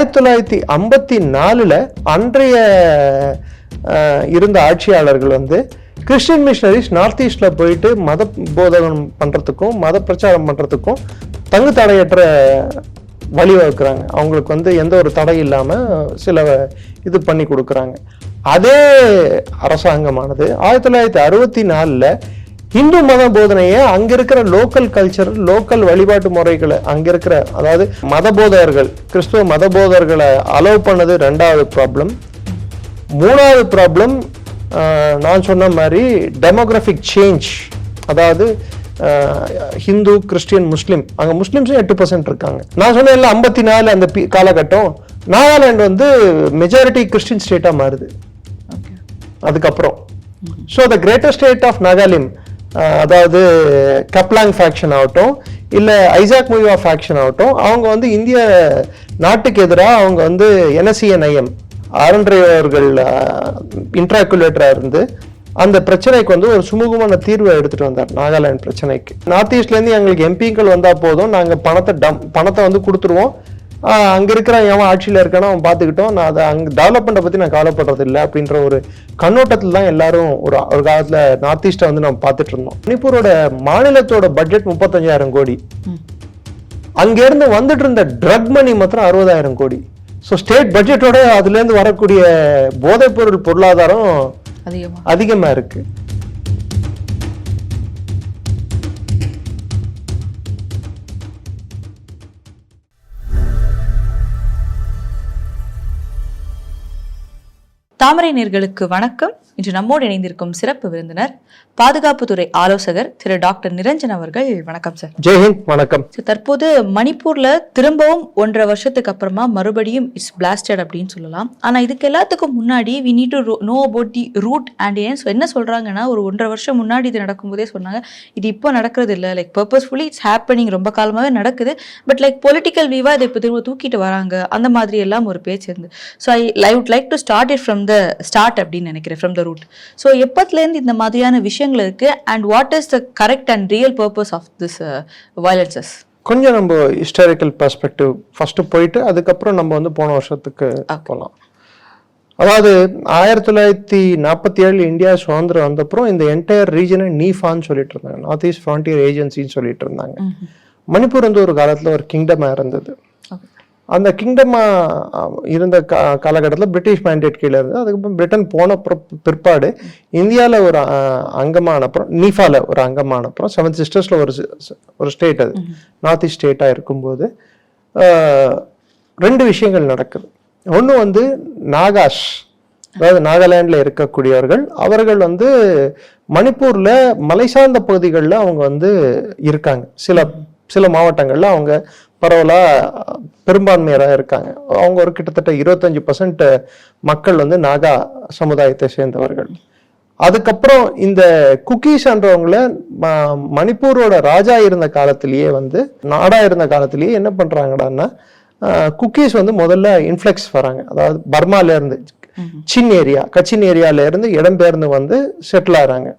ஆயிரத்தி தொள்ளாயிரத்தி ஐம்பத்தி நாலில் அன்றைய இருந்த ஆட்சியாளர்கள் வந்து கிறிஸ்டின் மிஷனரிஸ் நார்த் ஈஸ்டில் போயிட்டு மத போதகம் பண்ணுறதுக்கும் மத பிரச்சாரம் பண்ணுறதுக்கும் தங்கு தடையற்ற வழிவகுக்கிறாங்க அவங்களுக்கு வந்து எந்த ஒரு தடை இல்லாமல் சில இது பண்ணி கொடுக்குறாங்க. அதே அரசாங்கமானது ஆயிரத்தி தொள்ளாயிரத்தி அறுபத்தி நாலில் இந்து மத போதனையை அங்க இருக்கிற லோக்கல் கல்ச்சர் லோக்கல் வழிபாட்டு முறைகளை அங்க இருக்கிற அதாவது மத போதகர்கள் கிறிஸ்துவ மத போதகர்களை அலோவ் பண்ணது ரெண்டாவது ப்ராப்ளம் மூணாவது ப்ராப்ளம் நான் சொன்ன மாதிரி டெமோகிராஃபிக் சேஞ்ச் அதாவது ஹிந்து கிறிஸ்டியன் முஸ்லீம் அங்கே முஸ்லீம்ஸும் எட்டு பர்சன்ட் இருக்காங்க. நான் சொன்னேன்ல ஐம்பத்தி நாலு அந்த பி- காலகட்டம் நாகாலாந்து வந்து மெஜாரிட்டி கிறிஸ்டின் ஸ்டேட்டாக மாறுது. அதுக்கப்புறம். So the greater state of Nagalim அதாவது கப்லாங் ஃபேக்ஷன் ஆகட்டும் இல்லை ஐசாக் மூவியா ஃபேக்ஷன் ஆகட்டும் அவங்க வந்து இந்திய நாட்டுக்கு எதிராக அவங்க வந்து என்எஸ்சிஎன்ஐஎம் அறன்றையவர்கள் இன்ட்ராக்குலேட்டராக இருந்து அந்த பிரச்சனைக்கு வந்து ஒரு சுமூகமான தீர்வை எடுத்துகிட்டு வந்தார் நாகாலாந்து பிரச்சனைக்கு. நார்த் ஈஸ்ட்லேருந்து எங்களுக்கு எம்பிக்கள் வந்தால் போதும் நாங்கள் பணத்தை டம் பணத்தை வந்து கொடுத்துருவோம். அங்க இருக்கிற எவன் ஆட்சியில இருக்கானோ அவன் பார்த்துக்கிட்டோம் நான் அதை அங்க டெவலப்மெண்ட்டை பத்தி நான் கவலைப்படுறது இல்லை அப்படின்ற ஒரு கண்ணோட்டத்தில் தான் எல்லாரும் ஒரு ஒரு காலத்துல நார்த் ஈஸ்ட்டை வந்து நம்ம பார்த்துட்டு இருந்தோம். மணிப்பூரோட மாநிலத்தோட பட்ஜெட் முப்பத்தஞ்சாயிரம் கோடி. அங்க இருந்து வந்துட்டு இருந்த ட்ரக் மணி மாத்திரம் அறுபதாயிரம் கோடி. ஸோ ஸ்டேட் பட்ஜெட்டோட அதுல இருந்து வரக்கூடிய போதைப்பொருள் பொருளாதாரம் அதிகமா. அதிகமா தாமரை நேர்களுக்கு வணக்கம். இன்று நம்மோடு இணைந்திருக்கும் சிறப்பு விருந்தினர் பாதுகாப்புத்துறை ஆலோசகர் திரு டாக்டர் நிரஞ்சன் அவர்கள். வணக்கம் சார். ஜெய்ஹிந்த் வணக்கம். தற்போது மணிப்பூர்ல திரும்பவும் ஒன்றரை வருஷத்துக்கு அப்புறமா மறுபடியும் இட்ஸ் பிளாஸ்டட் அப்படின்னு சொல்லலாம். ஆனா இதுக்கு எல்லாத்துக்கும் முன்னாடி we need to know about the root and ஏன் என்ன சொல்றாங்கன்னா ஒரு ஒன்றரை வருஷம் முன்னாடி இது நடக்கும்போதே சொன்னாங்க இது இப்போ நடக்கிறது இல்லை. லைக் பர்பஸ்ஃபுல்லி இட்ஸ் ஹேப்பனிங் ரொம்ப காலமாவே நடக்குது. பட் லைக் பொலிட்டிக்கல் வீவா இதை இப்போ திரும்ப தூக்கிட்டு வராங்க. அந்த மாதிரி எல்லாம் ஒரு பேச்சு இருந்து so I I would like to start it from the start அப்படின்னு நினைக்கிறேன். ஃப்ரம் த ரூட் ஸோ எப்பத்துலேருந்து இந்த மாதிரியான விஷயங்கள் இருக்கு? And what is the correct and real purpose of this violences கொஞ்சம் நம்ம ஹிஸ்டாரிக்கல் பெர்ஸ்பெக்டிவ் ஃபர்ஸ்ட் போயிட்டு அதுக்கப்புறம் நம்ம வந்து போன வருஷத்துக்கு போகலாம் அதாவது ஆயிரத்தி தொள்ளாயிரத்தி நாற்பத்தி ஏழு இந்தியா சுதந்திரம் வந்தப்புறம் இந்த என்டையர் ரீஜனை நீஃபான்னு சொல்லிட்டு இருந்தாங்க. நார்த் ஈஸ்ட் ஃப்ரான்டியர் ஏஜென்சின்னு சொல்லிட்டு இருந்தாங்க. மணிப்பூர் வந்து ஒரு காலத்துல ஒரு கிங்டமா இருந்தது. அந்த கிங்டமா இருந்த கா காலகட்டத்தில் பிரிட்டிஷ் மேண்டேட் கீழே இருந்தது. அதுக்கப்புறம் பிரிட்டன் போன அப்புறம் பிற்பாடு இந்தியாவில் ஒரு அங்கமான அப்புறம் நீஃபால ஒரு அங்கமான அப்புறம் செவன் சிஸ்டர்ஸில் ஒரு ஒரு ஸ்டேட் அது. நார்த் ஈஸ்ட் ஸ்டேட்டாக இருக்கும்போது ரெண்டு விஷயங்கள் நடக்குது. ஒன்று வந்து நாகாஷ் அதாவது நாகாலாண்டில் இருக்கக்கூடியவர்கள் அவர்கள் வந்து மணிப்பூரில் மலை சார்ந்த பகுதிகளில் அவங்க வந்து இருக்காங்க. சில சில மாவட்டங்களில் அவங்க பரவலாக பெரும்பான்மையராக இருக்காங்க. அவங்க ஒரு கிட்டத்தட்ட இருபத்தஞ்சு பர்சன்ட் மக்கள் வந்து நாகா சமுதாயத்தை சேர்ந்தவர்கள். அதுக்கப்புறம் இந்த குக்கீஸ்ன்றவங்கள ம- மணிப்பூரோட ராஜா இருந்த காலத்திலேயே வந்து நாடா இருந்த காலத்திலேயே என்ன பண்றாங்கடான்னா குக்கீஸ் வந்து முதல்ல இன்ஃப்ளெக்ஸ் வராங்க. அதாவது பர்மால இருந்து சின் ஏரியா கச்சின் ஏரியால இருந்து இடம்பெயர்ந்து வந்து செட்டில் ஆகிறாங்க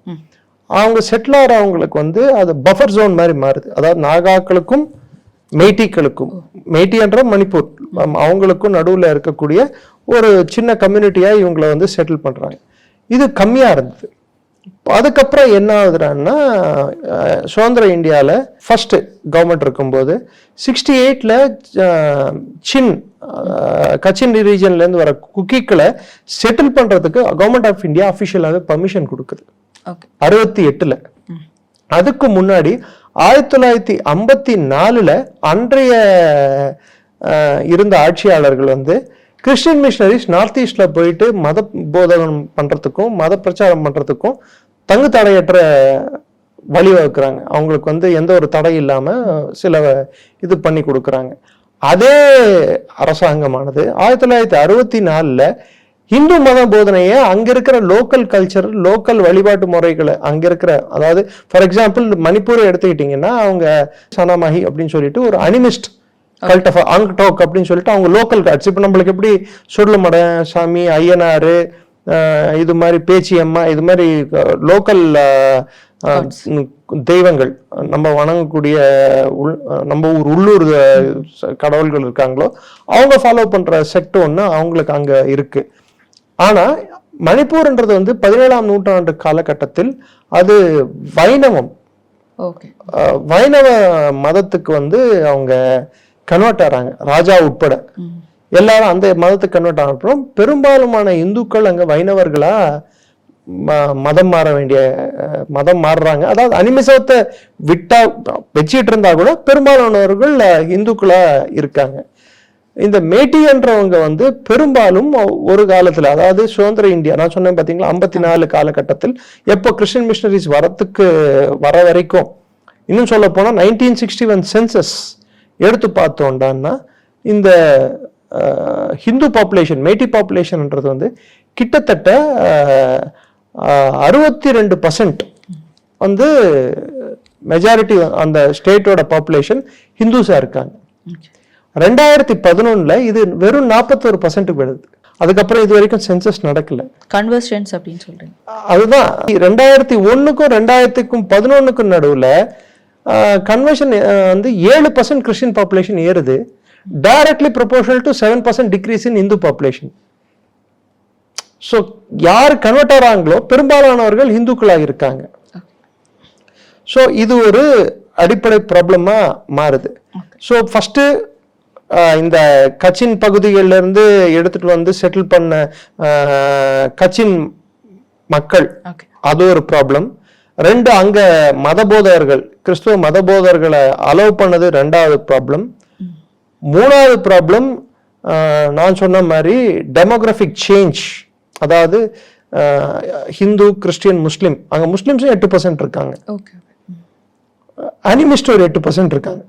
அவங்க செட்டில் ஆகிறவங்களுக்கு வந்து அது பஃபர் ஜோன் மாதிரி மாறுது. அதாவது நாகாக்களுக்கும் மெய்ட்டிக்களுக்கும் மெய்ட்டின்ற மணிப்பூர். ஆம், அவங்களுக்கும் நடுவில் இருக்கக்கூடிய ஒரு சின்ன கம்யூனிட்டியா இவங்களை வந்து செட்டில் பண்றாங்க. இது கம்மியா இருந்தது. அதுக்கப்புறம் என்ன ஆகுதுன்னா சுதந்திர இந்தியாவில் ஃபர்ஸ்ட் கவர்மெண்ட் இருக்கும்போது சிக்ஸ்டி எயிட்ல சின் கச்சின் ரீஜன்ல இருந்து வர குக்கிக்களை செட்டில் பண்றதுக்கு கவர்மெண்ட் ஆஃப் இந்தியா அஃபிஷியலாகவே பர்மிஷன் கொடுக்குது. அறுபத்தி எட்டுல. அதுக்கு முன்னாடி ஆயிரத்தி தொள்ளாயிரத்தி ஐம்பத்தி நாலில் அன்றைய இருந்த ஆட்சியாளர்கள் வந்து கிறிஸ்டின் மிஷனரிஸ் நார்த் ஈஸ்டில் போயிட்டு மத போதகம் பண்ணுறதுக்கும் மத பிரச்சாரம் பண்ணுறதுக்கும் தங்கு தடையற்ற வழிவகுக்கிறாங்க அவங்களுக்கு வந்து எந்த ஒரு தடை இல்லாமல் சில இது பண்ணி கொடுக்குறாங்க. அதே அரசாங்கமானது ஆயிரத்தி தொள்ளாயிரத்தி அறுபத்தி நாலில் இந்து மத போதனையை அங்க இருக்கிற லோக்கல் கல்ச்சர் லோக்கல் வழிபாட்டு முறைகளை அங்க இருக்கிற அதாவது ஃபார் எக்ஸாம்பிள் மணிப்பூரை எடுத்துக்கிட்டீங்கன்னா அவங்க சனாமஹி அப்படின்னு சொல்லிட்டு ஒரு அனிமிஸ்ட் கல்ட் ஆஃப் அங்டோக் அப்படின்னு சொல்லிட்டு அவங்க லோக்கல் கார்ட்ஸ் இப்போ நம்மளுக்கு எப்படி சுருளமடை சாமி ஐயனாரு இது மாதிரி பேச்சியம்மா இது மாதிரி லோக்கல் தெய்வங்கள் நம்ம வணங்கக்கூடிய உள் நம்ம ஊர் உள்ளூர் கடவுள்கள் இருக்காங்களோ அவங்க ஃபாலோ பண்ற செக்ட் ஒன்று அவங்களுக்கு அங்க இருக்கு. ஆனா மணிப்பூர்ன்றது வந்து பதினேழாம் நூற்றாண்டு காலகட்டத்தில் அது வைணவம். வைணவ மதத்துக்கு வந்து அவங்க கன்வெர்ட் ஆறாங்க ராஜா உட்பட. எல்லாரும் அந்த மதத்துக்கு கன்வெர்ட் ஆன அப்புறம் பெரும்பாலுமான இந்துக்கள் அங்க வைணவர்களா மதம் மாற வேண்டிய மதம் மாறுறாங்க. அதாவது அனிமிசத்தை விட்டா வச்சிட்டு இருந்தா கூட பெரும்பாலானவர்கள் இந்துக்களா இருக்காங்க. இந்த மேட்டின்றவங்க வந்து பெரும்பாலும் ஒரு காலத்தில் அதாவது சுதந்திர இந்தியா நான் சொன்னேன் பார்த்தீங்களா ஐம்பத்தி நாலு காலகட்டத்தில் எப்போ கிறிஸ்டின் மிஷினரிஸ் வரத்துக்கு வர வரைக்கும் இன்னும் சொல்ல போனால் நைன்டீன் சிக்ஸ்டி ஒன் சென்சஸ் எடுத்து பார்த்தோம்டான்னா இந்த ஹிந்து பாப்புலேஷன் மேட்டி பாப்புலேஷன்ன்றது வந்து கிட்டத்தட்ட அறுபத்தி ரெண்டு பர்சன்ட் வந்து மெஜாரிட்டி அந்த ஸ்டேட்டோட பாப்புலேஷன் ஹிந்துஸாக இருக்காங்க. ரெண்டாயிரத்தி பதினொன்னுல இது வெறும் நாற்பத்தோரு பர்சன்ட் விழுது. அதுக்கப்புறம் இது வரைக்கும் சென்சஸ் நடக்கல. கன்வர்ஷன்ஸ் அப்படின்னு சொல்றீங்க. அதுதான். ரெண்டாயிரத்தி ஒண்ணுக்கும் ரெண்டாயிரத்துக்கும் பதினொன்னுக்கும் நடுவுல கன்வர்ஷன் வந்து ஏழு பர்சன்ட் கிறிஸ்டின் பாப்புலேஷன் ஏறுது. Directly proportional to seven percent decrease in Hindu population so யார் கன்வெர்ட் ஆகிறாங்களோ பெரும்பாலானவர்கள் இந்துக்களாக இருக்காங்க. ஸோ இது ஒரு அடிப்படை ப்ராப்ளமா மாறுது. ஸோ ஃபர்ஸ்ட் இந்த கச்சின் பகுதிகளில் இருந்து எடுத்துட்டு வந்து செட்டில் பண்ண கச்சின் மக்கள். அது ஒரு ப்ராப்ளம் ரெண்டு அங்க மதபோதகர்கள் கிறிஸ்துவ மதபோதகர்களை அலோவ் பண்ணது ரெண்டாவது ப்ராப்ளம் மூணாவது ப்ராப்ளம் நான் சொன்ன மாதிரி டெமோகிராஃபிக் சேஞ்ச் அதாவது ஹிந்து கிறிஸ்டியன் முஸ்லீம். அங்க முஸ்லிம்ஸும் எட்டு பர்சன்ட் இருக்காங்க. ஓகே அனிமிஸ்ட் ஒரு எட்டு பர்சன்ட் இருக்காங்க.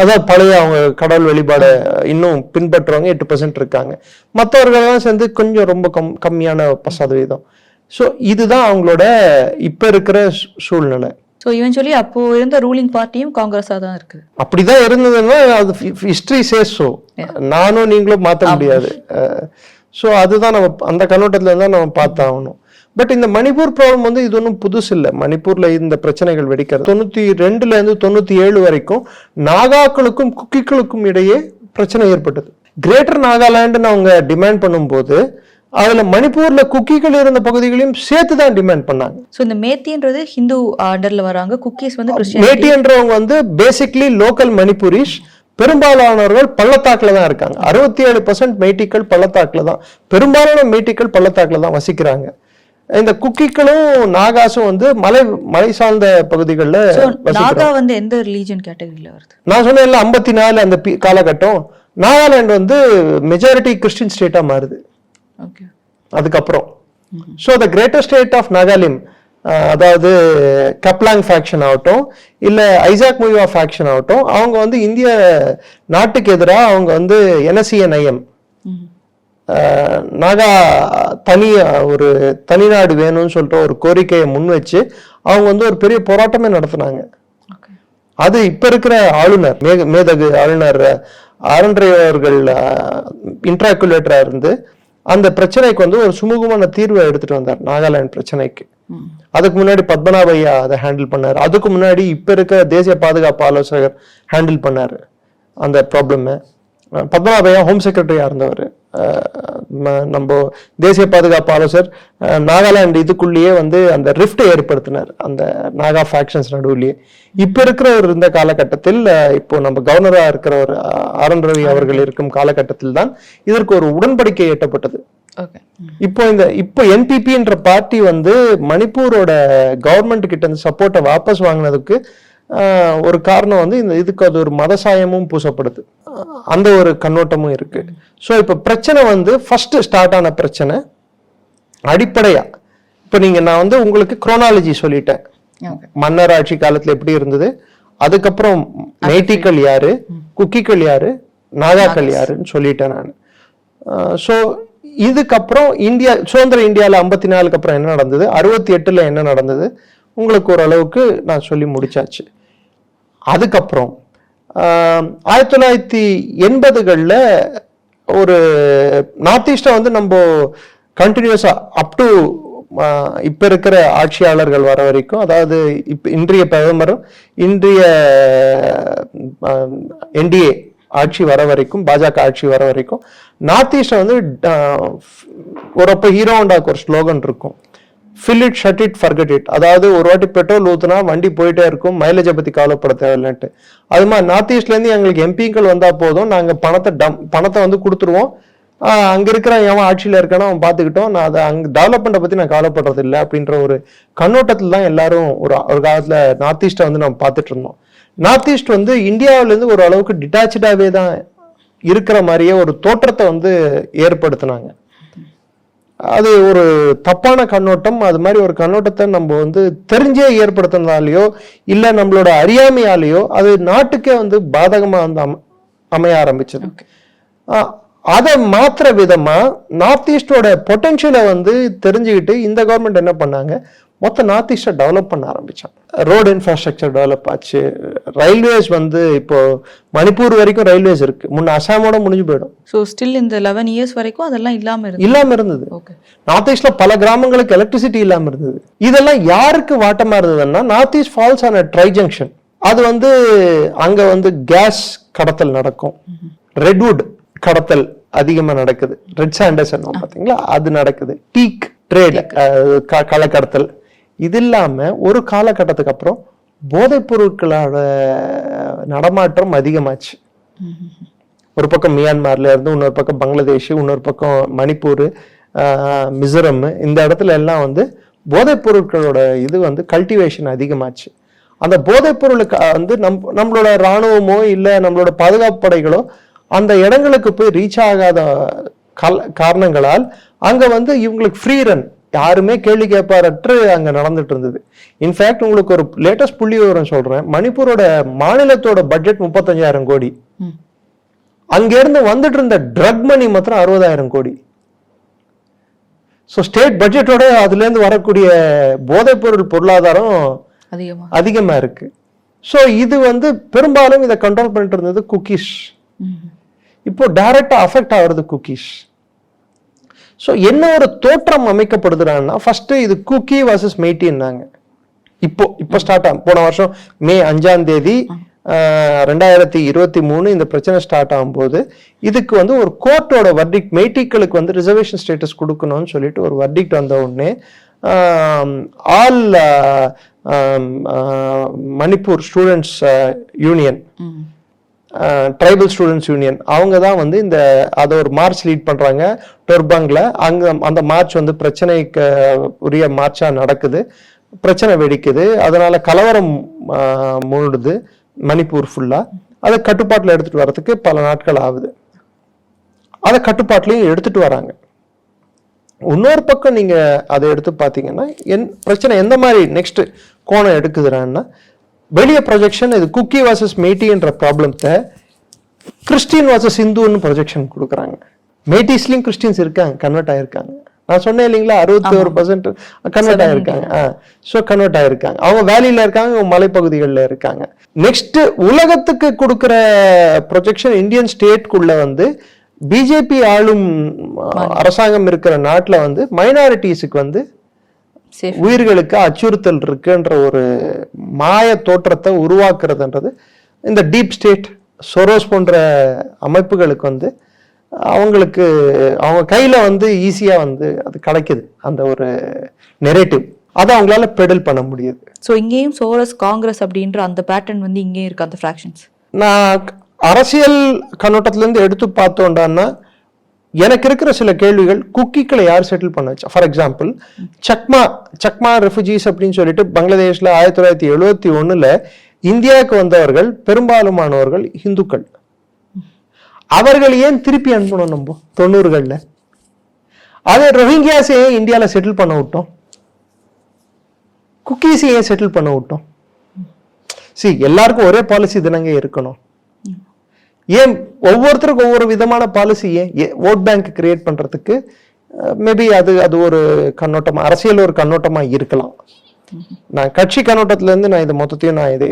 அதாவது பழைய அவங்க கடவுள் வழிபாடு இன்னும் பின்பற்றுறவங்க எட்டு பர்சன்ட் இருக்காங்க. மற்றவர்கள்லாம் சேர்ந்து கொஞ்சம் ரொம்ப கம் கம்மியான சதவீதம் ஸோ இதுதான் அவங்களோட இப்ப இருக்கிற சூழ்நிலை. ஸோ இவென்ச்சுவலி அப்போ இருந்த ரூலிங் பார்ட்டியும் காங்கிரஸா தான் இருக்குது அப்படிதான் இருந்ததுன்னா அது ஹிஸ்டரி சேஸ் ஸோ நானும் நீங்களும் மாற்ற முடியாது. ஸோ அதுதான் நம்ம அந்த கண்ணோட்டத்துல தான் நம்ம பார்த்தாகணும். பட் இந்த மணிப்பூர் ப்ராப்ளம் வந்து இது ஒன்றும் புதுசு இல்லை. மணிப்பூர்ல இந்த பிரச்சனைகள் வெடிக்கிறது. தொண்ணூத்தி ரெண்டுல இருந்து தொண்ணூத்தி ஏழு வரைக்கும் நாகாக்களுக்கும் குக்கிகளுக்கும் இடையே பிரச்சனை ஏற்பட்டது. கிரேட்டர் நாகாலாண்டுன்னு அவங்க டிமாண்ட் பண்ணும்போது அதுல மணிப்பூர்ல குக்கிகள் இருந்த பகுதிகளையும் சேர்த்து தான் டிமாண்ட் பண்ணாங்க. ஸோ இந்த மேத்தின்றது ஹிந்து அண்டர்ல வராங்க. குக்கீஸ் வந்து மேட்டின்றவங்க வந்து பேசிக்லி லோக்கல் மணிப்புரிஸ் பெரும்பாலானவர்கள் பள்ளத்தாக்குல தான் இருக்காங்க. அறுபத்தி ஏழு பர்சன்ட் மேட்டிக்கள் பள்ளத்தாக்குல தான். பெரும்பாலான மேட்டிக்கள் பள்ளத்தாக்குல தான் வசிக்கிறாங்க. இந்த குக்கிகளும் நாகாஸும் வந்து மலை மலை சார்ந்த பகுதிகளில் நாகா வந்து எந்த ரிலீஜன் கேட்டகரியில வருது? நான் சொன்னேன்ல ஐம்பத்தி நாலு அந்த காலகட்டம். நாகாலாந்து வந்து மெஜாரிட்டி கிறிஸ்டின் ஸ்டேட்டா மாறுது. ஓகே அதுக்கப்புறம். So the greater state of Nagalim அதாவது கப்லாங் ஃபேக்ஷன் ஆகட்டும் இல்லை ஐசாக் முய்வா ஃபேக்ஷன் ஆகட்டும் அவங்க வந்து இந்திய நாட்டுக்கு எதிராக அவங்க வந்து என்எஸ்சிஎன்ஐஎம் நாகா தனி ஒரு தனிநாடு வேணும்னு சொல்லிட்டு ஒரு கோரிக்கையை முன் வச்சு அவங்க வந்து ஒரு பெரிய போராட்டமே நடத்துனாங்க. அது இப்ப இருக்கிற ஆளுநர் மேக மேதகு ஆளுநர் ஆரன்றை அவர்கள் இன்ட்ராக்குலேட்டரா இருந்து அந்த பிரச்சனைக்கு வந்து ஒரு சுமூகமான தீர்வை எடுத்துட்டு வந்தார் நாகாலாந்து பிரச்சனைக்கு. அதுக்கு முன்னாடி பத்மநாபையா அதை ஹேண்டில் பண்ணாரு. அதுக்கு முன்னாடி இப்ப இருக்கிற தேசிய பாதுகாப்பு ஆலோசகர் ஹேண்டில் பண்ணாரு அந்த ப்ராப்ளம் பத்மநாபையா ஹோம் செக்ரட்டரியா இருந்தவர். நம்ம தேசிய பாதுகாப்பு ஆலோசகர் அஹ், நாகாலாந்து இதுக்குள்ளேயே வந்து அந்த ரிஃப்ட் ஏற்படுத்தினார். அந்த நாகா ஃபேக்ஷன்ஸ் நடுவுலயே. இப்ப இருக்கிறவர் இருந்த காலகட்டத்தில் இப்போ நம்ம கவர்னரா இருக்கிறவர் அஹ், ஆர் என் ரவி அவர்கள் இருக்கும் காலகட்டத்தில் தான் இதற்கு ஒரு உடன்படிக்கை எட்டப்பட்டது இப்போ இந்த இப்போ என்பிபின்ற பார்ட்டி வந்து மணிப்பூரோட கவர்மெண்ட் கிட்ட இருந்து சப்போர்ட்டை வாபஸ் வாங்கினதுக்கு ஒரு காரணம் வந்து இந்த இதுக்கு அது ஒரு மதசாயமும் பூசப்படுது. அந்த ஒரு கண்ணோட்டமும் இருக்கு. ஸோ இப்போ பிரச்சனை வந்து ஃபர்ஸ்ட் ஸ்டார்ட் ஆன பிரச்சனை அடிப்படையா. இப்போ நீங்க நான் வந்து உங்களுக்கு குரோனாலஜி சொல்லிட்டேன். மன்னர் ஆட்சி காலத்துல எப்படி இருந்தது? அதுக்கப்புறம் மேட்டிக்கள் யாரு? குக்கிகள் யாரு? நாகாக்கள் யாருன்னு சொல்லிட்டேன் நான். ஸோ இதுக்கப்புறம் இந்தியா சுதந்திர இந்தியாவில் ஐம்பத்தி நாலுக்கு அப்புறம் என்ன நடந்தது? அறுபத்தி எட்டுல என்ன நடந்தது? உங்களுக்கு ஓரளவுக்கு நான் சொல்லி முடிச்சாச்சு. அதுக்கப்புறம் ஆயிரத்தி தொள்ளாயிரத்தி எண்பதுகளில் ஒரு நார்த் ஈஸ்டை வந்து நம்ம கண்டினியூஸாக அப் டு இப்போ இருக்கிற ஆட்சியாளர்கள் வர வரைக்கும் அதாவது இப்போ இன்றைய பிரதமரும் இன்றைய என்டிஏ ஆட்சி வர வரைக்கும் பாஜக ஆட்சி வர வரைக்கும் நார்த் ஈஸ்டை வந்து ஒரு அப்போ ஹீரோ ஹோண்டாக்கு ஒரு ஸ்லோகன் இருக்கும். Fill it shut it forget it அதாவது ஒரு வாட்டி பெட்ரோல் ஊற்றுனா வண்டி போயிட்டே இருக்கும் மைலேஜை பற்றி கவலைப்பட தேவையில்லைன்ட்டு. அது மாதிரி நார்த் ஈஸ்ட்லேருந்து எங்களுக்கு எம்பிக்கள் வந்தால் போதும். நாங்கள் பணத்தை டம் பணத்தை வந்து கொடுத்துருவோம். அங்கே இருக்கிற எவன் ஆட்சியில் இருக்கானோ அவன் பார்த்துக்கிட்டோம் நான் அதை அங்கே டெவலப்மெண்ட்டை பற்றி நான் கவலைப்படுறது இல்லை அப்படின்ற ஒரு கண்ணோட்டத்தில் தான் எல்லாரும் ஒரு ஒரு காலத்தில் நார்த் ஈஸ்ட்டை வந்து நம்ம பார்த்துட்டு இருந்தோம். நார்த் ஈஸ்ட் வந்து இந்தியாவிலேருந்து ஒரு அளவுக்கு டிட்டாச்சாகவே தான் இருக்கிற மாதிரியே ஒரு தோற்றத்தை வந்து ஏற்படுத்தினாங்க. அது ஒரு தப்பான கண்ணோட்டம். அது மாதிரி ஒரு கண்ணோட்டத்தை நம்ம வந்து தெரிஞ்சே ஏற்படுத்தினதாலேயோ இல்லை நம்மளோட அறியாமையாலேயோ அது நாட்டுக்கே வந்து பாதகமா வந்து அம- அமைய ஆரம்பிச்சது. அதை மாத்துற விதமா நார்த் ஈஸ்டோட பொட்டன்ஷியலை வந்து தெரிஞ்சுக்கிட்டு இந்த கவர்மெண்ட் என்ன பண்ணாங்க? மொத்த நார்த் ஈஸ்டை டெவலப் பண்ண ஆரம்பிச்சாங்க ரோடு இன்ஃப்ராஸ்ட்ரக்சர் டெவலப் ஆச்சு. ரயில்வேஸ் வந்து இப்போ மணிப்பூர் வரைக்கும் ரயில்வேஸ் இருக்கு. முன்ன அசாமோட முடிஞ்சு போயிடும். ஸோ ஸ்டில் இந்த லெவன் இயர்ஸ் வரைக்கும் அதெல்லாம் இல்லாம இருக்கு இல்லாம இருந்தது. ஓகே நார்த் ஈஸ்ட்ல பல கிராமங்களுக்கு எலக்ட்ரிசிட்டி இல்லாம இருந்தது. இதெல்லாம் யாருக்கு வாட்டமா இருந்ததுன்னா நார்த் ஈஸ்ட் ஃபால்ஸ் ஆன ட்ரை ஜங்ஷன் அது வந்து அங்க வந்து கேஸ் கடத்தல் நடக்கும். ரெட்வுட் கடத்தல் அதிகமா நடக்குது. ரெட் சாண்டஸ் பாத்தீங்களா அது நடக்குது. டீக் ட்ரேட் களை கடத்தல் இது இல்லாம ஒரு காலகட்டத்துக்கு அப்புறம் போதைப் பொருட்களோட நடமாட்டம் அதிகமாச்சு. ஒரு பக்கம் மியான்மர்ல இருந்து இன்னொரு பக்கம் பங்களாதேஷ் இன்னொரு பக்கம் மணிப்பூர் மிசோரம் இந்த இடத்துல எல்லாம் வந்து போதைப் பொருட்களோட இது வந்து கல்டிவேஷன் அதிகமாச்சு. அந்த போதைப் பொருளுக்கு வந்து நம் நம்மளோட இராணுவமோ இல்லை நம்மளோட பாதுகாப்பு படைகளோ அந்த இடங்களுக்கு போய் ரீச் ஆகாத காரணங்களால் அங்க வந்து இவங்களுக்கு ஃப்ரீ ரன் யாருமே கேள்வி கேட்பாரற்று அங்க நடந்துட்டு இருந்தது இன்ஃபேக்ட் உங்களுக்கு ஒரு லேட்டஸ்ட் புள்ளி விவரம் சொல்றேன். மணிப்பூரோட மாநிலத்தோட பட்ஜெட் முப்பத்தஞ்சாயிரம் கோடி. அங்கிருந்து வந்துட்டு இருந்த ட்ரக் மணி மாத்திரம் அறுபதாயிரம் கோடி. ஸோ ஸ்டேட் பட்ஜெட்டோட அதுல இருந்து வரக்கூடிய போதைப் பொருள் பொருளாதாரம் அதிகமா. இருக்கு. ஸோ இது வந்து பெரும்பாலும் இதை கண்ட்ரோல் பண்ணிட்டு இருந்தது குக்கீஸ். இப்போ டைரக்டா அஃபெக்ட் ஆகுறது குக்கீஸ் ஸோ என்ன ஒரு தோற்றம் அமைக்கப்படுதுன்னா ஃபஸ்ட்டு இது குக்கி வர்சஸ் மெயிட்டின்னாங்க இப்போ இப்போ ஸ்டார்ட் ஆகும் போன வருஷம் மே அஞ்சாம் தேதி ரெண்டாயிரத்தி இருபத்தி மூணு இந்த பிரச்சனை ஸ்டார்ட் ஆகும்போது இதுக்கு வந்து ஒரு கோர்ட்டோட வர்டிக் மெய்டிக்களுக்கு வந்து ரிசர்வேஷன் ஸ்டேட்டஸ் கொடுக்கணும்னு சொல்லிட்டு ஒரு வர்டிக்ட் வந்த உடனே all Manipur students union tribal students union அவங்க தான் வந்து இந்த அதை ஒரு மார்ச் லீட் பண்ணுறாங்க டொர்பங்கில் அங்கே அந்த மார்ச் வந்து பிரச்சனைக்கு உரிய மார்ச்சாக நடக்குது. பிரச்சனை வெடிக்குது. அதனால கலவரம் மூடுது. மணிப்பூர் ஃபுல்லாக அதை கட்டுப்பாட்டில் எடுத்துகிட்டு வர்றதுக்கு பல நாட்கள் ஆகுது. அதை கட்டுப்பாட்டிலையும் எடுத்துகிட்டு வராங்க. இன்னொரு பக்கம் நீங்கள் அதை எடுத்து பார்த்தீங்கன்னா என் பிரச்சனை எந்த மாதிரி நெக்ஸ்ட் கோணம் எடுக்குதுறான்னா வெளிய ப்ரொஜெக்ஷன் இது குக்கி வர்சஸ் மேட்டின்ற ப்ராப்ளத்தை கிறிஸ்டின் வர்சஸ் இந்துன்னு ப்ரொஜெக்ஷன் கொடுக்குறாங்க. மேட்டிஸ்லயும் கிறிஸ்டின்ஸ் இருக்காங்க கன்வெர்ட் ஆயிருக்காங்க. நான் சொன்னேன் இல்லைங்களா அறுபத்தி ஒரு பர்சன்ட் கன்வெர்ட் ஆயிருக்காங்க. ஸோ கன்வெர்ட் ஆயிருக்காங்க. அவங்க வேலியில இருக்காங்க மலைப்பகுதிகளில் இருக்காங்க. நெக்ஸ்ட் உலகத்துக்கு கொடுக்குற ப்ரொஜெக்ஷன் இந்தியன் ஸ்டேட்குள்ள வந்து பிஜேபி ஆளும் அரசாங்கம் இருக்கிற நாட்டுல வந்து மைனாரிட்டிஸுக்கு வந்து உயிர்களுக்கு அச்சுறுத்தல் இருக்குன்ற ஒரு மாய தோற்றத்தை உருவாக்குறதுன்றது இந்த டீப் ஸ்டேட் சொரோஸ் போன்ற அமைப்புகளுக்கு வந்து அவங்களுக்கு அவங்க கையில வந்து ஈஸியா வந்து அது கிடைக்குது அந்த ஒரு நெரேட்டிவ் அதை அவங்களால பெடல் பண்ண முடியுது. ஸோ இங்கேயும் சோரஸ் காங்கிரஸ் அப்படின்ற அந்த பேட்டர்ன் வந்து இங்கேயும் இருக்கு அந்த ஃப்ராக்ஷன்ஸ் நான் அரசியல் கண்ணோட்டத்துல இருந்து எடுத்து பார்த்தோம்டான்னா எனக்கு இருக்கிற சில கேள்விகள் குக்கிக்களை யார் செட்டில் பண்ணுச்சு? For example Chakma Chakma refugees அப்படின்னு சொல்லிட்டு பங்களாதேஷில் ஆயிரத்தி தொள்ளாயிரத்தி எழுபத்தி ஒன்றில் இந்தியாவுக்கு வந்தவர்கள் பெரும்பாலுமானவர்கள் இந்துக்கள். அவர்கள் ஏன் திருப்பி அனுப்பணும் நம்ம? தொண்ணூறுகளில். அதே ரோஹிங்கியாஸை ஏன் இந்தியாவில் செட்டில் பண்ண விட்டோம்? குக்கீஸை ஏன் செட்டில் பண்ண விட்டோம்? சி எல்லாருக்கும் ஒரே பாலிசி தினங்க இருக்கணும். ஏன் ஒவ்வொருத்தருக்கும் ஒவ்வொரு விதமான பாலிசி ஏன்? ஓட் பேங்க் கிரியேட் பண்றதுக்கு மேபி அது அது ஒரு கண்ணோட்டமா அரசியல் ஒரு கண்ணோட்டமா இருக்கலாம். நான் கட்சி கண்ணோட்டத்துல இருந்து நான் இது மொத்தத்தையும் நான் இது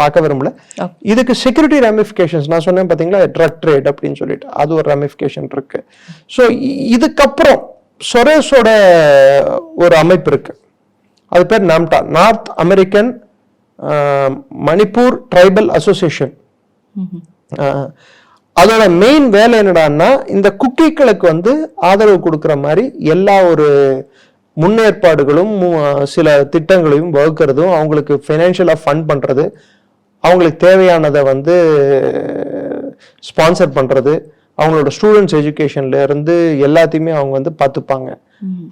பார்க்க விரும்பல. இதுக்கு செக்யூரிட்டி ரamifications நான் சொன்னேன் பாத்தீங்களா? ட்ரக் ட்ரேட் அப்படின்னு சொல்லிட்டு. அது ஒரு ரamification இருக்கு. ஸோ இதுக்கப்புறம் சொரேஸோட ஒரு அமைப்பு இருக்கு. அது பேர் நாம்டா north American Manipur tribal association அதோட மெயின் வேலை என்னடான்னா இந்த குக்கிகளுக்கு வந்து ஆதரவு கொடுக்குற மாதிரி எல்லா ஒரு முன்னேற்பாடுகளும் சில திட்டங்களையும் வகுக்கிறதும் அவங்களுக்கு ஃபைனான்ஷியலாக ஃபண்ட் பண்ணுறது அவங்களுக்கு தேவையானதை வந்து ஸ்பான்சர் பண்ணுறது அவங்களோட ஸ்டூடெண்ட்ஸ் எஜுகேஷன்ல இருந்து எல்லாத்தையுமே அவங்க வந்து பார்த்துப்பாங்க.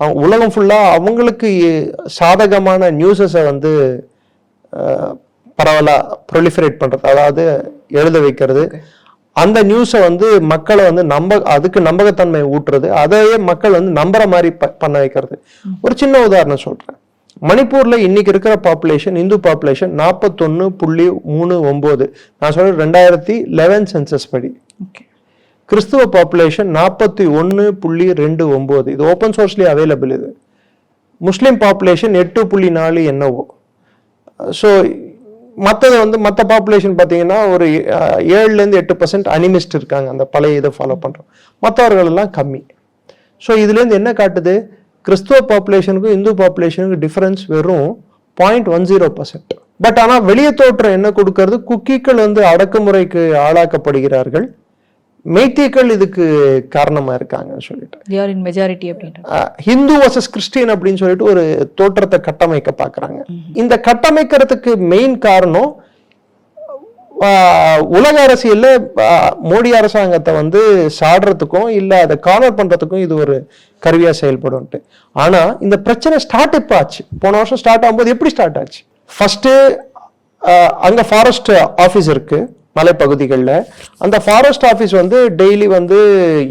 அவங்க உலகம் ஃபுல்லாக அவங்களுக்கு சாதகமான நியூஸஸை வந்து பரவலா ப்ரொலிஃபரேட் பண்றது அதாவது எழுத வைக்கிறது. அந்த நியூஸை வந்து மக்களை வந்து நம்ப அதுக்கு நம்பகத்தன்மை ஊட்டுறது அதையே மக்கள் வந்து நம்புற மாதிரி பண்ண வைக்கிறது. ஒரு சின்ன உதாரணம் சொல்றேன். மணிப்பூர்ல இன்னைக்கு இருக்கிற பாப்புலேஷன் இந்து பாப்புலேஷன் நாற்பத்தொன்னு புள்ளி மூணு ஒன்பது நான் சொல்றேன் ரெண்டாயிரத்தி லெவன் சென்சஸ் படி. கிறிஸ்துவ பாப்புலேஷன் நாற்பத்தி ஒன்று புள்ளி ரெண்டு ஒம்பது. இது ஓப்பன் சோர்ஸ்லேயே அவைலபிள் இது. முஸ்லீம் பாப்புலேஷன் எட்டு புள்ளி நாலு என்னவோ. ஸோ மற்றது வந்து மற்ற பாப்புலேஷன் பார்த்தீங்கன்னா ஒரு ஏழுலேருந்து எட்டு பர்சன்ட் அனிமிஸ்ட் இருக்காங்க. அந்த பழைய இதை ஃபாலோ பண்ணுறோம் மற்றவர்கள் எல்லாம் கம்மி. ஸோ இதுலேருந்து என்ன காட்டுது? கிறிஸ்துவ பாப்புலேஷனுக்கும் இந்து பாப்புலேஷனுக்கும் டிஃப்ரென்ஸ் வெறும் point one zero percent but ஆனால் வெளியே தோற்றம் என்ன கொடுக்கறது? குக்கீக்கள் வந்து அடக்குமுறைக்கு ஆளாக்கப்படுகிறார்கள். மெய்த்தியக்கள் இதுக்கு காரணமா இருக்காங்கன்னு சொல்லிட்டு. மெஜாரிட்டி அப்படின்ற ஹிந்து வர்சஸ் கிறிஸ்டியன் அப்படின்னு சொல்லிட்டு ஒரு தோற்றத்தை கட்டமைக்க பார்க்கறாங்க இந்த கட்டமைக்கிறதுக்கு மெயின் காரணம் உலக அரசியல்ல மோடி அரசாங்கத்தை வந்து சாடுறதுக்கும் இல்ல அதை கார்னர் பண்றதுக்கும் இது ஒரு கருவியா செயல்படும்ட்டு. ஆனா இந்த பிரச்சனை ஸ்டார்ட் எப்ப ஆச்சு. போன வருஷம் ஸ்டார்ட் ஆகும்போது எப்படி ஸ்டார்ட் ஆச்சு? ஃபர்ஸ்ட் அங்க ஃபாரஸ்ட் ஆஃபீஸ் இருக்கு. மலைப்பகுதிகளில். அந்த ஃபாரஸ்ட் ஆஃபீஸ் வந்து டெய்லி வந்து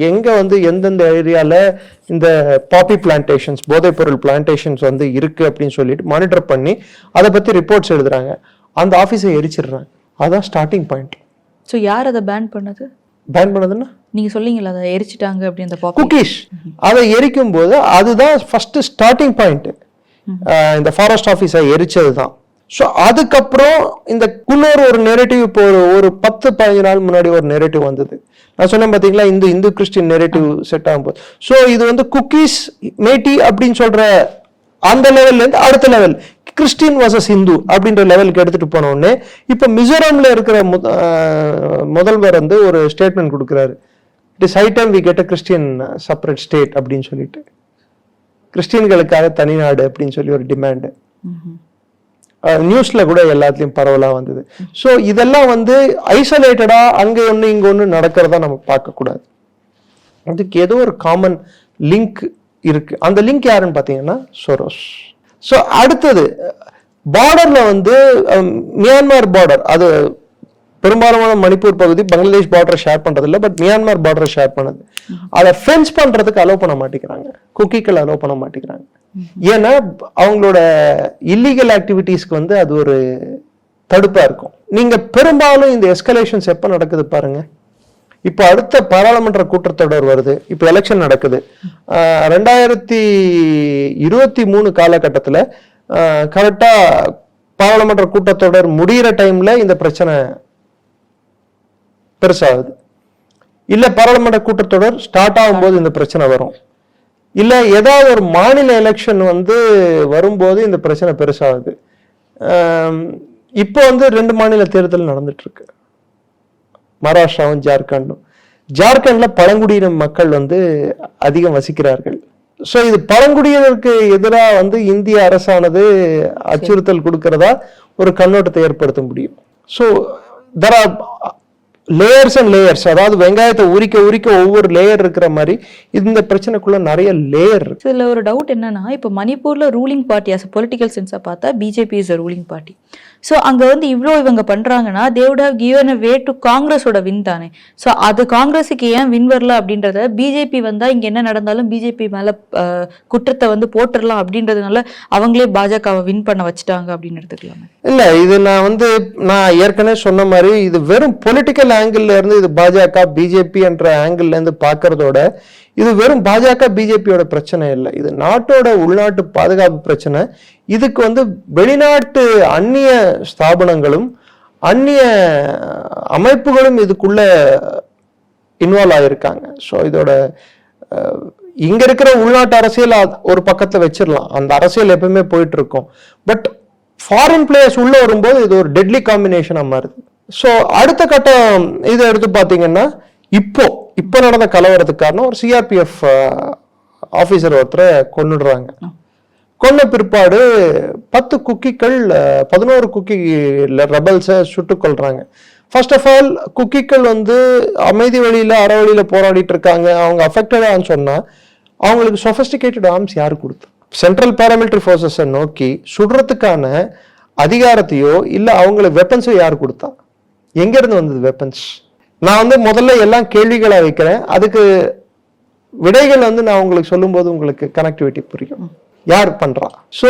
எங்க வந்து எந்தெந்த ஏரியால இந்த பாப்பி பிளான்டேஷன்ஸ் போதைப்பொருள் பிளான்டேஷன்ஸ் வந்து இருக்கு அப்படின்னு சொல்லிட்டு மானிட்டர் பண்ணி அதை பத்தி ரிப்போர்ட்ஸ் எழுதுறாங்க. அந்த ஆஃபீஸை எரிச்சிடுறாங்க. அதான் ஸ்டார்டிங் பாயிண்ட் ஸோ யார் அதை பேன் பண்ணது? பேன் பண்ணதுன்னா? நீங்க சொன்னீங்களா அதை எரிச்சிட்டாங்க அப்படி அந்த பாப்பி குக்கீஸ் அதை எரிக்கும் போது அதுதான் ஃபர்ஸ்ட் ஸ்டார்டிங் பாயிண்ட் இந்த ஃபாரஸ்ட் ஆஃபீஸை எரிச்சது தான் ஸோ அதுக்கப்புறம் இந்த குன்னூர் ஒரு நெரேட்டிவ் இப்போ ஒரு ஒரு பத்து பதினஞ்சு நாள் முன்னாடி ஒரு நெரேட்டிவ் வந்தது. நான் சொன்னேன் பார்த்தீங்களா இந்த இந்து கிறிஸ்டின் நெரேட்டிவ் செட் ஆகும்போது. ஸோ இது வந்து குக்கீஸ் மேட்டி அப்படின்னு சொல்ற அந்த லெவல்லேருந்து அடுத்த லெவல் கிறிஸ்டின் வர்சஸ் இந்து அப்படின்ற லெவலுக்கு எடுத்துட்டு போனோடனே இப்போ மிசோரம்ல இருக்கிற முத- முதல்வர் வந்து ஒரு ஸ்டேட்மெண்ட் கொடுக்குறாரு. It is high time we get a Christian separate state அப்படின்னு சொல்லிட்டு. கிறிஸ்டியன்களுக்காக தனிநாடு அப்படின்னு சொல்லி ஒரு டிமாண்டு நியூஸ்ல கூட எல்லாத்துலயும் பரவலா வந்தது. ஸோ இதெல்லாம் வந்து ஐசோலேட்டடா அங்க ஒண்ணு இங்க ஒண்ணு நடக்கிறதா நம்ம பார்க்க கூடாது. அதுக்கு ஏதோ ஒரு காமன் லிங்க் இருக்கு. அந்த லிங்க் யாருன்னு பார்த்தீங்கன்னா சொரோஸ் ஸோ அடுத்தது பார்டர்ல வந்து மியான்மர் பார்டர் அது பெரும்பாலான மணிப்பூர் பகுதி பங்களாதேஷ் பார்டரை ஷேர் பண்றது இல்ல பட் மியான்மர் பார்டரை ஷேர் பண்ணது. அதை ஃபென்ஸ் பண்றதுக்கு அலோவ் பண்ண மாட்டேங்கிறாங்க. குக்கிகள் அலோவ் பண்ண மாட்டேங்கிறாங்க. ஏன்னா அவங்களோட இல்லீகல் ஆக்டிவிட்டீஸ்க்கு வந்து அது ஒரு தடுப்பா இருக்கும். நீங்க பெரும்பாலும் இந்த எஸ்கலேஷன்ஸ் எப்போ நடக்குது பாருங்க. இப்போ அடுத்த பாராளுமன்ற கூட்டத்தொடர் வருது. இப்போ எலெக்ஷன் நடக்குது. ரெண்டாயிரத்தி இருபத்தி மூணு காலகட்டத்தில் கரெக்டாக பாராளுமன்ற கூட்டத்தொடர் முடியிற டைம்ல இந்த பிரச்சனை பெருசாகுது. இல்லை பாராளுமன்ற கூட்டத்தொடர் ஸ்டார்ட் ஆகும்போது இந்த பிரச்சனை வரும். இல்லை ஏதாவது ஒரு மாநில எலெக்ஷன் வந்து வரும்போது இந்த பிரச்சனை பெருசாகுது. இப்போ வந்து ரெண்டு மாநில தேர்தல் நடந்துட்டுருக்கு. மகாராஷ்டிராவும் ஜார்க்கண்டும். ஜார்க்கண்ட்ல பழங்குடியின மக்கள் வந்து அதிகம் வசிக்கிறார்கள். ஸோ இது பழங்குடியினருக்கு எதிராக வந்து இந்திய அரசானது அச்சுறுத்தல் கொடுக்கறதா ஒரு கண்ணோட்டத்தை ஏற்படுத்த முடியும். So there are layers and layers அதாவது வெங்காயத்தை உரிக்க உரிக்க ஒவ்வொரு லேயர் இருக்கிற மாதிரி இந்த பிரச்சனைக்குள்ள நிறைய லேயர் இருக்கு. இதுல ஒரு டவுட் என்னன்னா இப்போ மணிப்பூர்ல ரூலிங் பார்ட்டி அஸ் பொலிட்டிக்கல் சென்ஸை பார்த்தா BJP is a ruling party so அங்கே வந்து இவ்வளோ இவங்க பண்ணுறாங்கன்னா they would have given a way to காங்கிரஸோட வின் தானே. ஸோ அது காங்கிரஸுக்கு ஏன் வின் வரல அப்படின்றத பிஜேபி வந்தால் இங்கே என்ன நடந்தாலும் பிஜேபி மேலே குற்றத்தை வந்து போட்டுடலாம் அப்படின்றதுனால அவங்களே பாஜகவை வின் பண்ண வச்சுட்டாங்க அப்படின்னு எடுத்துக்கலாமே. இல்லை இது நான் வந்து நான் ஏற்கனவே சொன்ன மாதிரி இது வெறும் பொலிட்டிக்கல் ஆங்கிள் இருந்து இது பாஜக பிஜேபி என்ற ஆங்கிள் இருந்து பார்க்கறதோட இது வெறும் பாஜக பிஜேபியோட பிரச்சனை இல்லை. இது நாட்டோட உள்நாட்டு பாதுகாப்பு பிரச்சனை. இதுக்கு வந்து வெளிநாட்டு அந்நிய ஸ்தாபனங்களும் அந்நிய அமைப்புகளும் இதுக்குள்ள இன்வால்வ் ஆகியிருக்காங்க ஸோ இதோட இங்க இருக்கிற உள்நாட்டு அரசியல் ஒரு பக்கத்துல வச்சிடலாம் அந்த அரசியல் எப்பவுமே போயிட்டு இருக்கும் பட் ஃபாரின் பிளேயர்ஸ் உள்ள வரும்போது இது ஒரு டெட்லி காம்பினேஷனாக மாறுது. ஸோ அடுத்த கட்டம் இதை எடுத்து பார்த்தீங்கன்னா இப்போ இப்போ நடந்த கலவரத்துக்கு காரணம் ஒரு சிஆர்பிஎஃப் ஆஃபீஸர் ஒருத்தரை கொன்னுடுறாங்க. கொன்ன பிற்பாடு பத்து குக்கிகள் பதினோரு குக்கி ரெபல்ஸை சுட்டுக் கொல்றாங்க. ஃபர்ஸ்ட் ஆஃப் ஆல் குக்கிகள் வந்து அமைதி வழியில அற வழியில போராடிட்டு இருக்காங்க. அவங்க அஃபெக்டடான்னு சொன்னா அவங்களுக்கு சொஃபஸ்டிகேட்டட் ஆர்ம்ஸ் யார் கொடுத்தா? சென்ட்ரல் பேராமிலிட்டரி ஃபோர்ஸஸை நோக்கி சுடுறதுக்கான அதிகாரத்தையோ இல்ல அவங்களுக்கு வெப்பன்ஸோ யார் கொடுத்தா? எங்க இருந்து வந்தது வெப்பன்ஸ் நான் வந்து முதல்ல எல்லாம் கேள்விகளை வைக்கிறேன். அதுக்கு விடைகள் வந்து நான் உங்களுக்கு சொல்லும்போது உங்களுக்கு கனெக்டிவிட்டி புரியும். யார் பண்றா? So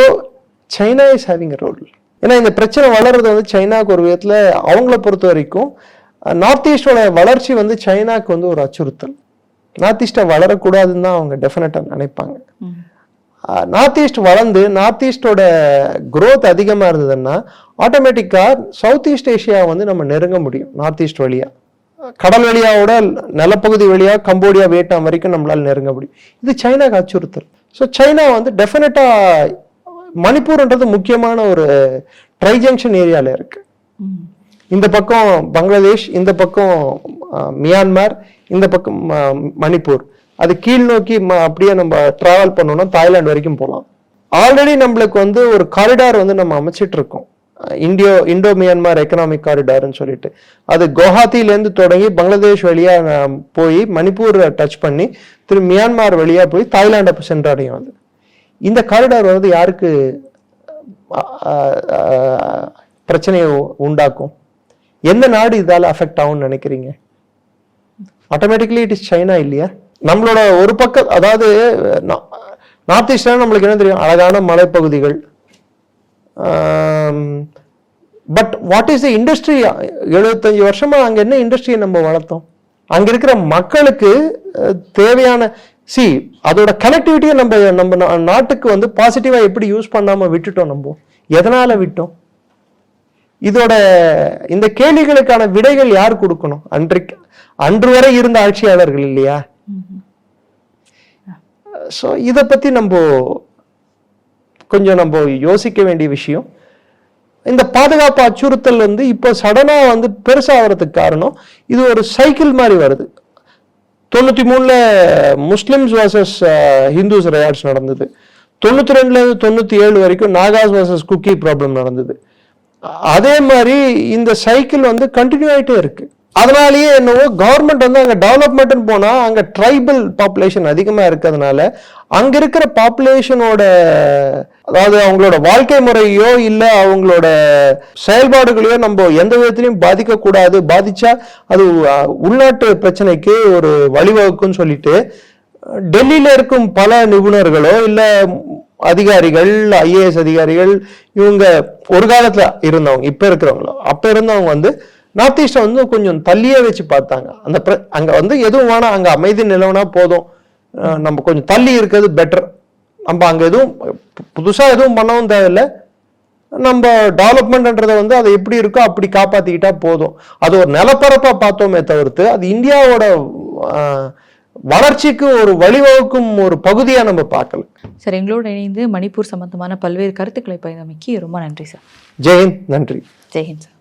China is having role ஏன்னா இந்த பிரச்சனை வளர்றது வந்து சைனாவுக்கு ஒரு விதத்தில் அவங்கள பொறுத்த வரைக்கும் நார்த் ஈஸ்டோட வளர்ச்சி வந்து சைனாக்கு வந்து ஒரு அச்சுறுத்தல். நார்த் ஈஸ்டை வளரக்கூடாதுன்னு தான் அவங்க டெஃபினட்டாக நினைப்பாங்க. நார்த் ஈஸ்ட் வளர்ந்து நார்த் ஈஸ்டோட க்ரோத் அதிகமா இருந்ததுன்னா ஆட்டோமேட்டிக்காக சவுத் ஈஸ்ட் ஏஷியா வந்து நம்ம நெருங்க முடியும் நார்த் ஈஸ்ட் வழியா. கடல் வழியாவோட நிலப்பகுதி வழியா கம்போடியா வியட்நாம் வரைக்கும் நம்மளால் நெருங்க முடியும். இது சைனாக்கு அச்சுறுத்தல். ஸோ சைனா வந்து டெஃபினட்டா மணிப்பூர்ன்றது முக்கியமான ஒரு ட்ரை ஜங்ஷன் ஏரியாவில் இருக்கு. இந்த பக்கம் பங்களாதேஷ் இந்த பக்கம் மியான்மர் இந்த பக்கம் மணிப்பூர். அது கீழ் நோக்கி ம- அப்படியே நம்ம டிராவல் பண்ணோம்னா தாய்லாந்து வரைக்கும் போகலாம் ஆல்ரெடி நம்மளுக்கு வந்து ஒரு காரிடார் வந்து நம்ம அமைச்சிட்டு இருக்கோம். இந்தியோ இண்டோ மியான்மர் எக்கனாமிக் காரிடார்னு சொல்லிட்டு. அது குவஹாத்திலேருந்து தொடங்கி பங்களாதேஷ் வழியாக போய் மணிப்பூர் டச் பண்ணி திரு மியான்மர் வழியாக போய் தாய்லாண்டை சென்றடையும் அது. இந்த காரிடார் வந்து யாருக்கு பிரச்சனையை உண்டாக்கும்? எந்த நாடு இதால் அஃபெக்ட் ஆகும்னு நினைக்கிறீங்க? ஆட்டோமேட்டிக்லி இட் இஸ் சைனா இல்லையா? நம்மளோட ஒரு பக்கம் அதாவது நார்த் ஈஸ்ட்ல நம்மளுக்கு என்ன தெரியும்? அழகான மலைப்பகுதிகள் but what is the industry எழுபத்தஞ்சு வருஷமா அங்க என்ன இண்டஸ்ட்ரியை நம்ம வளர்த்தோம்? அங்க இருக்கிற மக்களுக்கு தேவையான சி அதோட கனெக்டிவிட்டியை நம்ம நம்ம நாட்டுக்கு வந்து பாசிட்டிவா எப்படி யூஸ் பண்ணாம விட்டுட்டோம் நம்ம? எதனால விட்டோம்? இதோட இந்த கேள்விகளுக்கான விடைகள் யார் கொடுக்கணும்? அன்றைக்கு அன்று வரை இருந்த ஆட்சியாளர்கள் இல்லையா? ஸோ இதை பத்தி நம்ம கொஞ்சம் நம்ம யோசிக்க வேண்டிய விஷயம். இந்த பாதுகாப்பு அச்சுறுத்தல் வந்து இப்போ சடனாக வந்து பெருசாகிறதுக்கு காரணம் இது ஒரு சைக்கிள் மாதிரி வருது. தொண்ணூற்றி மூணில் முஸ்லிம்ஸ் வர்சஸ் ஹிந்துஸ் ரயாட்ஸ் நடந்தது. தொண்ணூற்றி ரெண்டுலேருந்து தொண்ணூற்றி ஏழு வரைக்கும் நாகாஸ் வர்சஸ் குக்கி ப்ராப்ளம் நடந்தது. அதே மாதிரி இந்த சைக்கிள் வந்து கண்டினியூ ஆகிட்டே இருக்குது அதனாலேயே என்னவோ கவர்மெண்ட் வந்து அங்கே டெவலப்மெண்ட்னு போனால் அங்கே ட்ரைபல் பாப்புலேஷன் அதிகமாக இருக்கிறதுனால அங்கே இருக்கிற பாப்புலேஷனோட அதாவது அவங்களோட வாழ்க்கை முறையோ இல்லை அவங்களோட செயல்பாடுகளையோ நம்ம எந்த விதத்திலையும் பாதிக்கக்கூடாது. பாதிச்சா அது உள்நாட்டு பிரச்சனைக்கு ஒரு வழிவகுக்குன்னு சொல்லிட்டு டெல்லியில் இருக்கும் பல நிபுணர்களோ இல்லை அதிகாரிகள் ஐஏஎஸ் அதிகாரிகள் இவங்க ஒரு காலத்தில் இருந்தவங்க இப்போ இருக்கிறவங்களோ அப்போ இருந்தவங்க வந்து நார்த் ஈஸ்ட வந்து கொஞ்சம் தள்ளியே வச்சு பார்த்தாங்க. அந்த பிர- அங்க வந்து எதுவும் வேணாம். அங்க அமைதி நிலவுனா போதும். நம்ம கொஞ்சம் தள்ளி இருக்கிறது பெட்டர் நம்ம அங்க எதுவும் பு- புதுசா எதுவும் பண்ணவும் தேவையில்லை. நம்ம டெவலப்மெண்ட்ன்றதை வந்து அதை எப்படி இருக்கோ அப்படி காப்பாத்திக்கிட்டா போதும். அது ஒரு நிலப்பரப்பா பார்த்தோமே தவிர்த்து அது இந்தியாவோட வளர்ச்சிக்கு ஒரு வழிவகுக்கும் ஒரு பகுதியா நம்ம பார்க்கல. சார் எங்களோட இணைந்து மணிப்பூர் சம்பந்தமான பல்வேறு கருத்துக்களை பயந்தமைக்கு ரொம்ப நன்றி சார். ஜெயந்த் நன்றி. ஜெயஹிந்த் சார்.